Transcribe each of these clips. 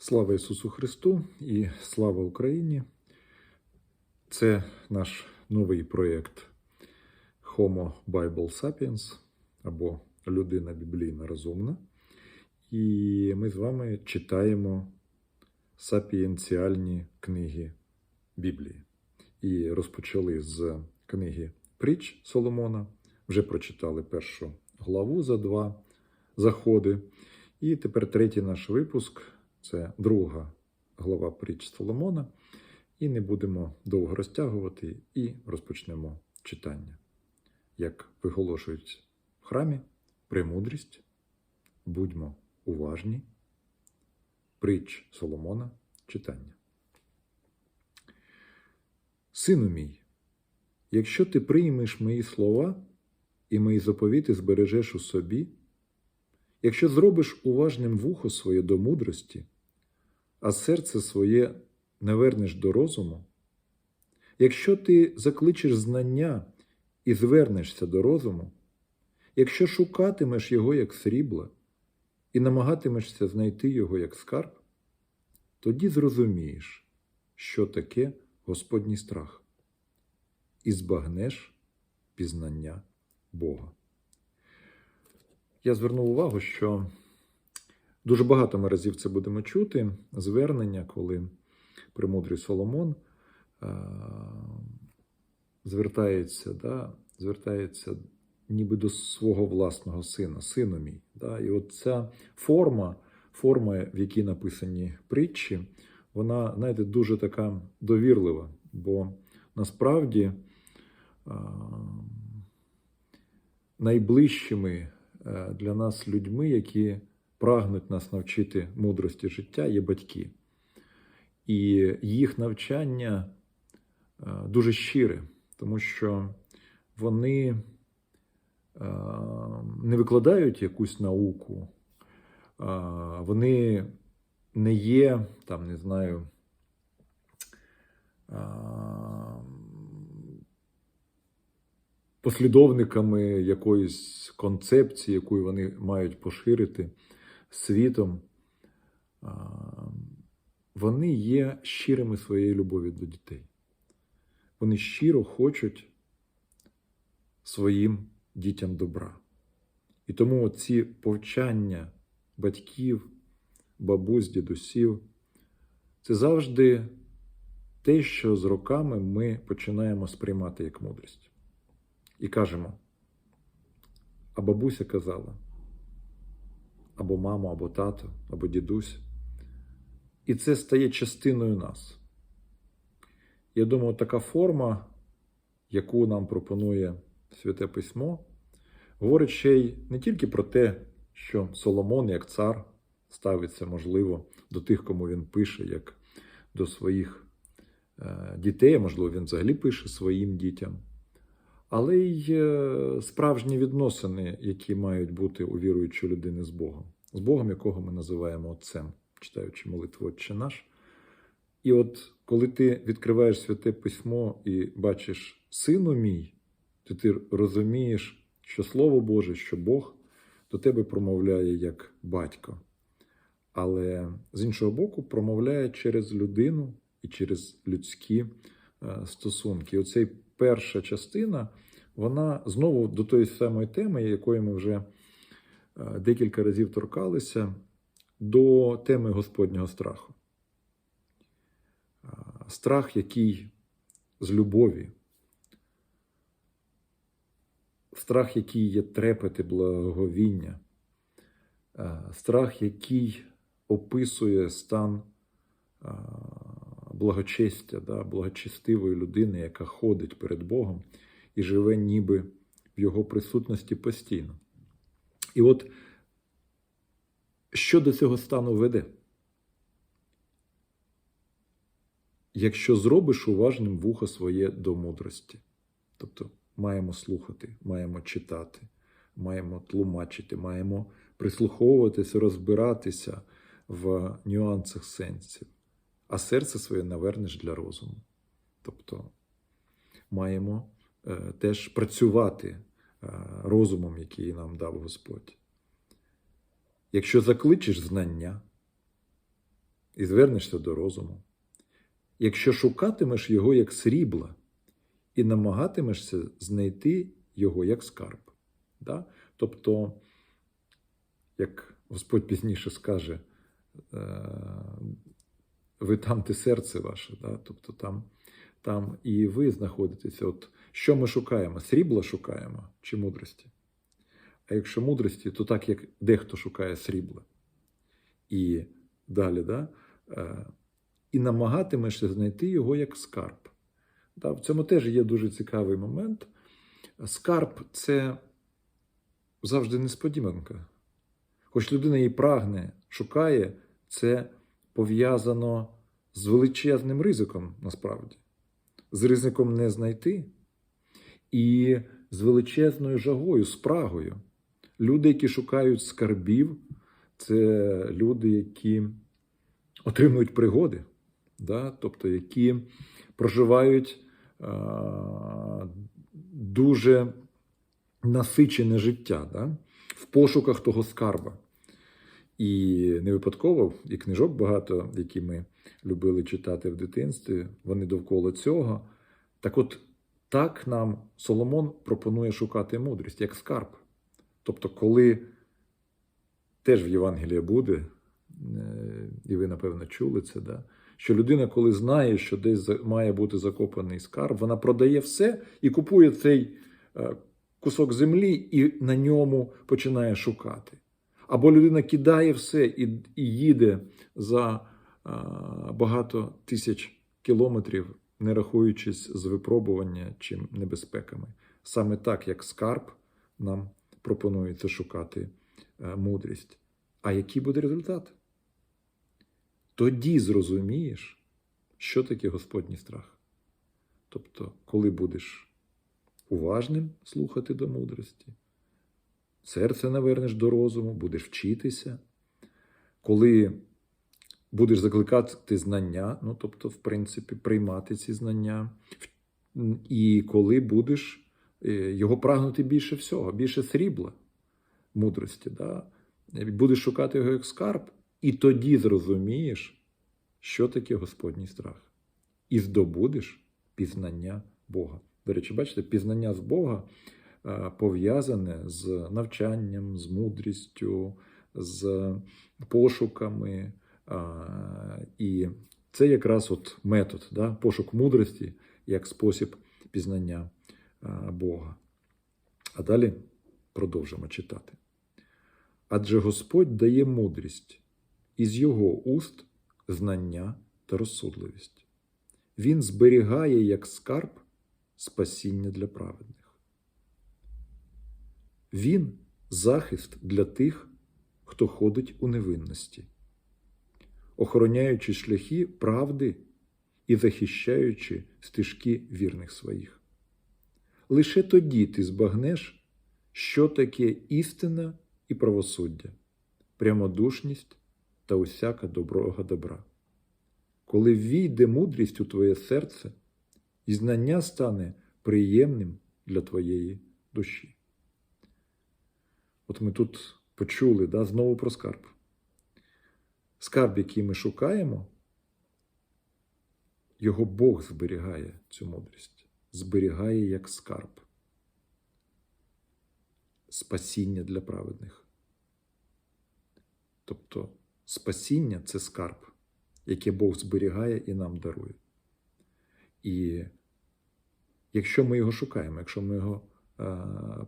Слава Ісусу Христу і слава Україні! Це наш новий проєкт Homo Bible Sapiens або Людина Біблійна Розумна. І ми з вами читаємо сапієнціальні книги Біблії. І розпочали з книги Притч Соломона. Вже прочитали першу главу за два заходи. І тепер третій наш випуск це друга глава Притч Соломона. І не будемо довго розтягувати і розпочнемо читання. Як виголошують в храмі, премудрість, будьмо уважні, притч Соломона читання. Сину мій, якщо ти приймеш мої слова і мої заповіти збережеш у собі, якщо зробиш уважним вухо своє до мудрості, а серце своє не вернеш до розуму, якщо ти закличеш знання і звернешся до розуму, якщо шукатимеш його як срібла і намагатимешся знайти його як скарб, тоді зрозумієш, що таке Господній страх, і збагнеш пізнання Бога. Я звернув увагу, що дуже багато ми разів це будемо чути, звернення, коли премудрий Соломон е, звертається, да, звертається ніби до свого власного сина, сину мій. Да, І от ця форма, форма, в якій написані притчі, вона, знаєте, дуже така довірлива, бо насправді е, найближчими для нас людьми, які прагнуть нас навчити мудрості життя, є батьки. І їх навчання е, дуже щире, тому що вони е, не викладають якусь науку, е, вони не є, там, не знаю, послідовниками якоїсь концепції, яку вони мають поширити світом вони є щирими своєю любові до дітей. Вони щиро хочуть своїм дітям добра. І тому ці повчання батьків, бабусь, дідусів це завжди те, що з роками ми починаємо сприймати як мудрість. І кажемо, а бабуся казала, або мама, або тато, або дідусь. І це стає частиною нас. Я думаю, така форма, яку нам пропонує Святе Письмо, говорить ще й не тільки про те, що Соломон, як цар, ставиться, можливо, до тих, кому він пише, як до своїх е, дітей, можливо, він взагалі пише своїм дітям, але й справжні відносини, які мають бути у віруючої людини з Богом, з Богом, якого ми називаємо Отцем читаючи молитву Отче наш. І от коли ти відкриваєш святе письмо і бачиш сину мій, то ти розумієш, що Слово Боже, що Бог до тебе промовляє як батько. Але з іншого боку, промовляє через людину і через людські е, стосунки. Оцей перша частина, вона знову до тої самої теми, якої ми вже е, декілька разів торкалися до теми Господнього страху. Страх, який з любові, страх, який є трепети благовіння, страх, який описує стан благочестя, да, благочестивої людини, яка ходить перед Богом і живе ніби в Його присутності постійно. І от що до цього стану веде? Якщо зробиш уважним вухо своє до мудрості, тобто маємо слухати, маємо читати, маємо тлумачити, маємо прислуховуватися, розбиратися в нюансах сенсів, а серце своє навернеш для розуму. Тобто маємо е, теж працювати е, розумом, який нам дав Господь. Якщо закличеш знання і звернешся до розуму. Якщо шукатимеш його як срібла і намагатимешся знайти його як скарб. Да? Тобто, як Господь пізніше скаже, е, ви там, де серце ваше, да? тобто там, там і ви знаходитеся. От що ми шукаємо? Срібла шукаємо чи мудрості? А якщо мудрості, то так як дехто шукає срібла. І далі, да? е, і намагатимешся знайти його як скарб. Да, в цьому теж є дуже цікавий момент. Скарб це завжди несподіванка. Хоч людина її прагне, шукає, це пов'язано з величезним ризиком насправді, з ризиком не знайти і з величезною жагою, спрагою. Люди, які шукають скарбів, це люди, які отримують пригоди, да? тобто які проживають а, дуже насичене життя да? в пошуках того скарба. І не випадково, і книжок багато, які ми любили читати в дитинстві, вони довкола цього. Так от, так нам Соломон пропонує шукати мудрість як скарб. Тобто, коли теж в Євангелії буде, е, і ви, напевно, чули це, да? що людина, коли знає, що десь має бути закопаний скарб, вона продає все і купує цей е, кусок землі і на ньому починає шукати. Або людина кидає все і, їде за багато тисяч кілометрів, не рахуючись з випробування чи небезпеками. Саме так, як скарб, нам пропонується шукати е, мудрість. А який буде результат? Тоді зрозумієш, що таке Господній страх. Тобто, коли будеш уважним слухати до мудрості, серце навернеш до розуму, будеш вчитися, коли будеш закликати знання, ну тобто, в принципі, приймати ці знання, і коли будеш е, його прагнути більше всього, більше срібла мудрості, да? будеш шукати його як скарб, і тоді зрозумієш, що таке Господній страх, і здобудеш пізнання Бога. До речі, бачите, пізнання з Бога пов'язане з навчанням, з мудрістю, з пошуками. І це якраз от метод, да? пошук мудрості як спосіб пізнання Бога. А далі продовжимо читати. Адже Господь дає мудрість, із його уст знання та розсудливість. Він зберігає як скарб спасіння для праведних. Він захист для тих, хто ходить у невинності, охороняючи шляхи правди і захищаючи стежки вірних своїх. Лише тоді ти збагнеш, що таке істина і правосуддя, прямодушність та усяка доброго добра. Коли війде мудрість у твоє серце, і знання стане приємним для твоєї душі. От ми тут почули да, знову про скарб. Скарб, який ми шукаємо, його Бог зберігає цю мудрість, зберігає як скарб. Спасіння для праведних. Тобто спасіння це скарб, яке Бог зберігає і нам дарує. І якщо ми його шукаємо, якщо ми його е,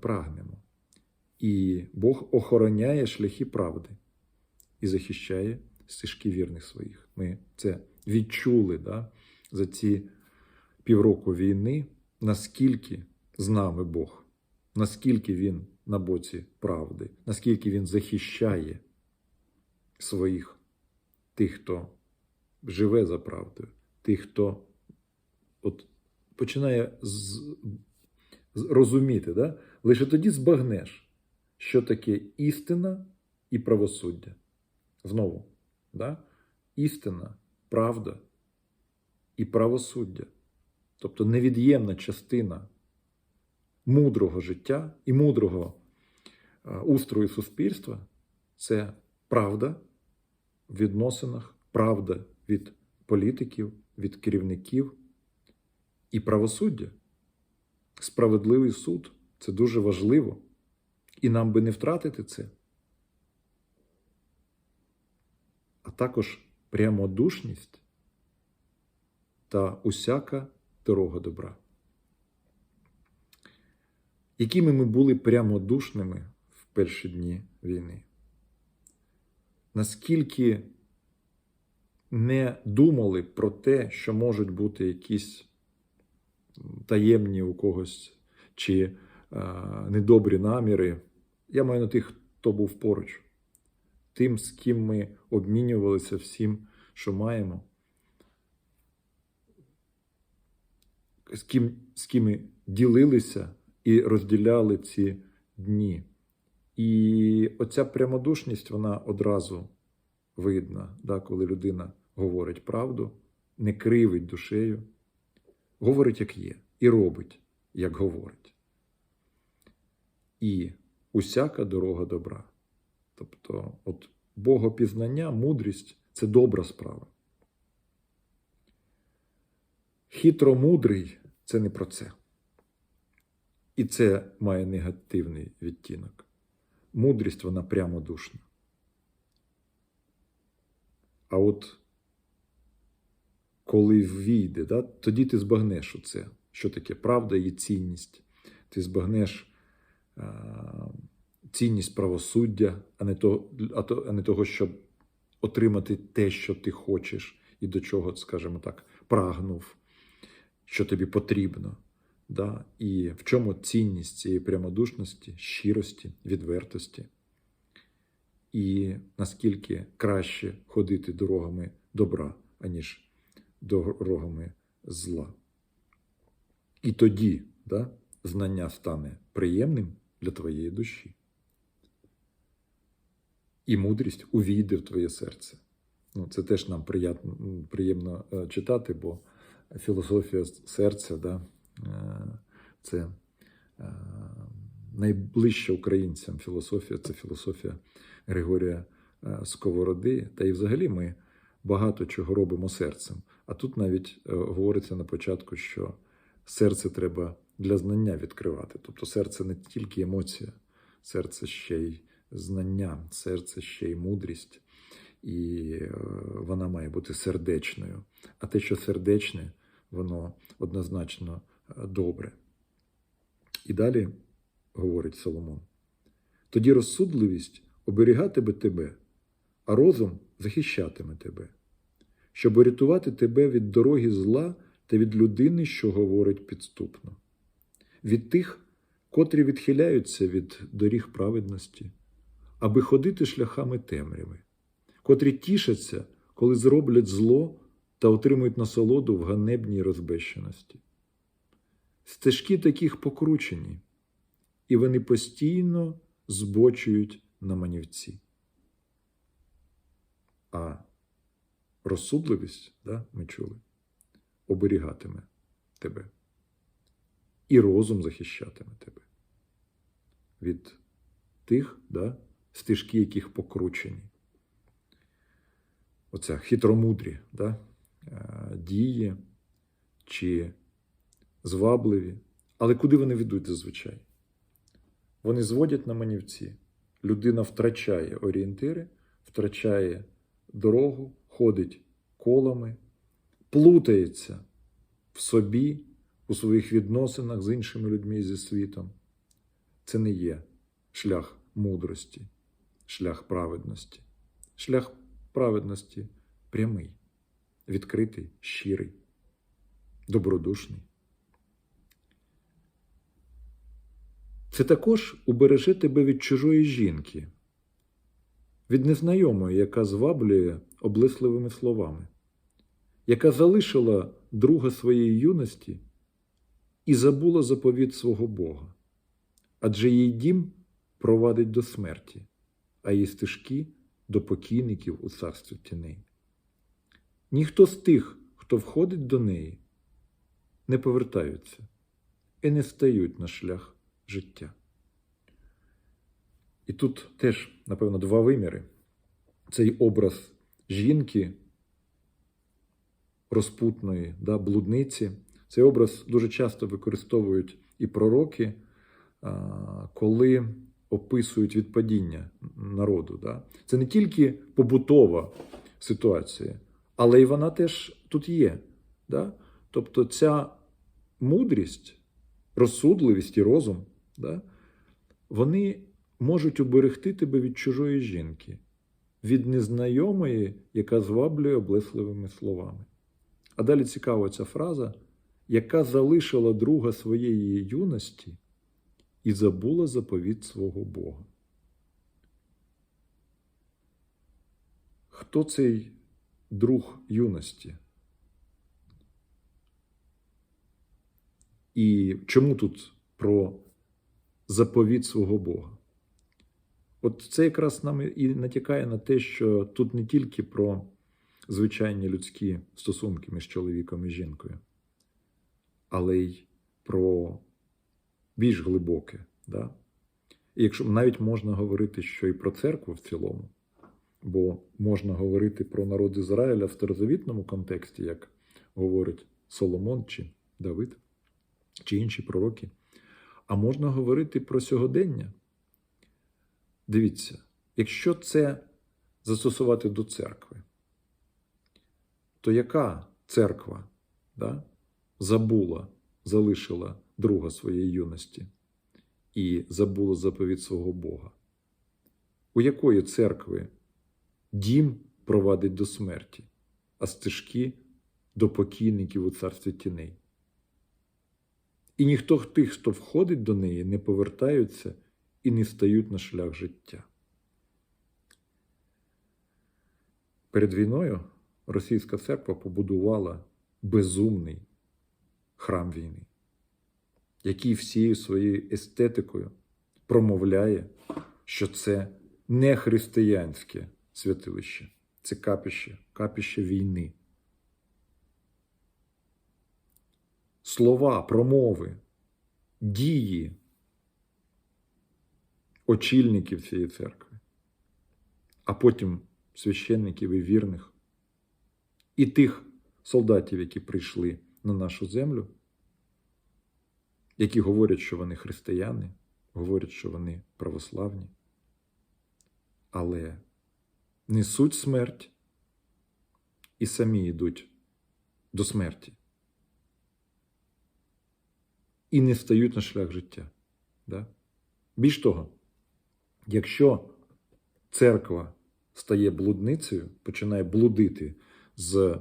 прагнемо, і Бог охороняє шляхи правди і захищає стежки вірних своїх. Ми це відчули да, за ці півроку війни, наскільки з нами Бог, наскільки Він на боці правди, наскільки Він захищає своїх тих, хто живе за правдою, тих, хто от починає з, з, розуміти, да? лише тоді збагнеш, що таке істина і правосуддя. Знову, да? істина, правда і правосуддя. Тобто невід'ємна частина мудрого життя і мудрого е, устрою суспільства це правда в відносинах правда від політиків, від керівників і правосуддя. Справедливий суд це дуже важливо, і нам би не втратити це. А також прямодушність та усяка дорога добра. Якими ми були прямодушними в перші дні війни? Наскільки не думали про те, що можуть бути якісь таємні у когось чи е, недобрі наміри. Я маю на тих, хто був поруч, тим, з ким ми обмінювалися всім, що маємо, з ким, з ким ми ділилися і розділяли ці дні. І оця прямодушність, вона одразу видна, да, коли людина говорить правду, не кривить душею, говорить, як є, і робить, як говорить. І усяка дорога добра. Тобто, от богопізнання, мудрість це добра справа. Хитромудрий це не про це. І це має негативний відтінок. Мудрість вона прямодушна. А от коли ввійде, да, тоді ти збагнеш оце, що таке правда і цінність. Ти збагнеш цінність правосуддя, а не, то, а, не того, щоб отримати те, що ти хочеш, і до чого, скажімо так, прагнув, що тобі потрібно. Да? І в чому цінність цієї прямодушності, щирості, відвертості, і наскільки краще ходити дорогами добра, аніж дорогами зла. І тоді да, знання стане приємним для твоєї душі. І мудрість увійде в твоє серце. Ну, Це теж нам приємно, приємно е, читати, бо філософія серця да, е, це е, найближча українцям філософія це філософія Григорія Сковороди. Та і взагалі ми багато чого робимо серцем. А тут навіть говориться на початку, що серце треба для знання відкривати. Тобто серце не тільки емоція, серце ще й знання, серце ще й мудрість, і вона має бути сердечною. А те, що сердечне, воно однозначно добре. І далі говорить Соломон: тоді розсудливість оберігатиме тебе, а розум захищатиме тебе, щоб урятувати тебе від дороги зла та від людини, що говорить підступно, від тих, котрі відхиляються від доріг праведності, аби ходити шляхами темряви, котрі тішаться, коли зроблять зло та отримують насолоду в ганебній розбещеності. Стежки таких покручені, і вони постійно збочують на манівці. А розсудливість, да, ми чули, оберігатиме тебе. І розум захищатиме тебе від тих, да, стежки, яких покручені. Оця хитромудрі да, дії чи звабливі. Але куди вони ведуть зазвичай? Вони зводять на манівці. Людина втрачає орієнтири, втрачає дорогу, ходить колами, плутається в собі, у своїх відносинах з іншими людьми зі світом. Це не є шлях мудрості, шлях праведності. Шлях праведності прямий, відкритий, щирий, добродушний. Це також убереже тебе від чужої жінки, від незнайомої, яка зваблює облисливими словами, яка залишила друга своєї юності і забула заповіт свого Бога, адже її дім провадить до смерті, а її стежки до покійників у царстві тіней. Ніхто з тих, хто входить до неї, не повертаються і не стають на шлях життя. І тут теж, напевно, два виміри. Цей образ жінки, розпутної да, блудниці. Цей образ дуже часто використовують і пророки, коли описують відпадіння народу. Це не тільки побутова ситуація, але й вона теж тут є. Тобто ця мудрість, розсудливість і розум, вони можуть уберегти тебе від чужої жінки, від незнайомої, яка зваблює облесливими словами. А далі цікава ця фраза, яка залишила друга своєї юності і забула заповіт свого Бога. Хто цей друг юності? І чому тут про заповіт свого Бога? От це якраз нам і натякає на те, що тут не тільки про звичайні людські стосунки між чоловіком і жінкою, але й про більш глибоке. Да? І якщо навіть можна говорити, що і про церкву в цілому, бо можна говорити про народ Ізраїля в старозавітному контексті, як говорить Соломон чи Давид, чи інші пророки, а можна говорити про сьогодення. Дивіться, якщо це застосувати до церкви, то яка церква да, забула, залишила друга своєї юності і забула заповідь свого Бога? У якої церкви дім провадить до смерті, а стежки до покійників у царстві тіней? І ніхто тих, хто входить до неї, не повертаються і не стають на шлях життя. Перед війною російська церква побудувала безумний храм війни, який всією своєю естетикою промовляє, що це не християнське святилище, це капіще, капіще війни. Слова, промови, дії очільників цієї церкви, а потім священників і вірних, і тих солдатів, які прийшли на нашу землю, які говорять, що вони християни, говорять, що вони православні, але несуть смерть і самі йдуть до смерті. І не стають на шлях життя. Да? Більш того, якщо церква стає блудницею, починає блудити з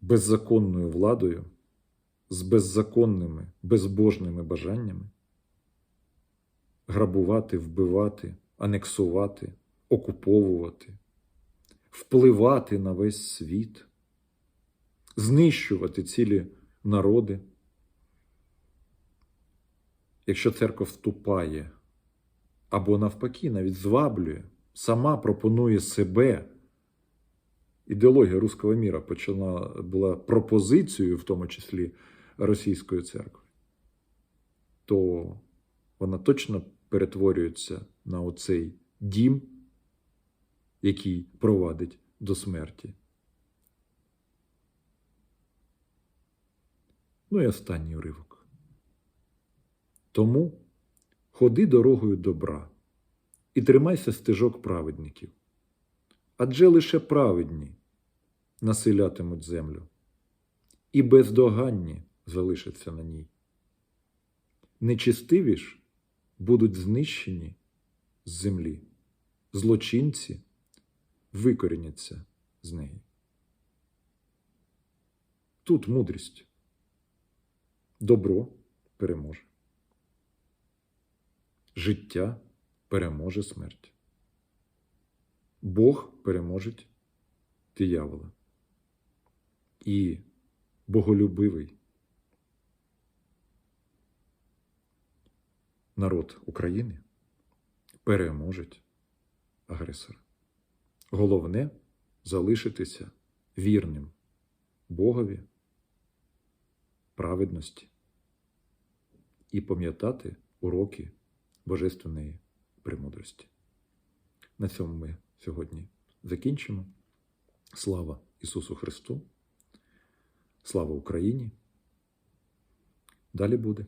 беззаконною владою, з беззаконними, безбожними бажаннями, грабувати, вбивати, анексувати, окуповувати, впливати на весь світ, знищувати цілі народи. Якщо церква вступає або навпаки, навіть зваблює, сама пропонує себе. Ідеологія руського міра почала була пропозицією, в тому числі російської церкви, то вона точно перетворюється на оцей дім, який провадить до смерті. Ну і останній уривок. Тому ходи дорогою добра і тримайся стежок праведників. Адже лише праведні населятимуть землю, і бездоганні залишаться на ній. Нечистиві ж будуть знищені з землі, злочинці викоріняться з неї. Тут мудрість. Добро переможе. Життя переможе смерть. Бог переможить диявола. І боголюбивий народ України переможить агресора. Головне залишитися вірним Богові, праведності і пам'ятати уроки божественної премудрості. На цьому ми сьогодні закінчимо. Слава Ісусу Христу! Слава Україні! Далі буде.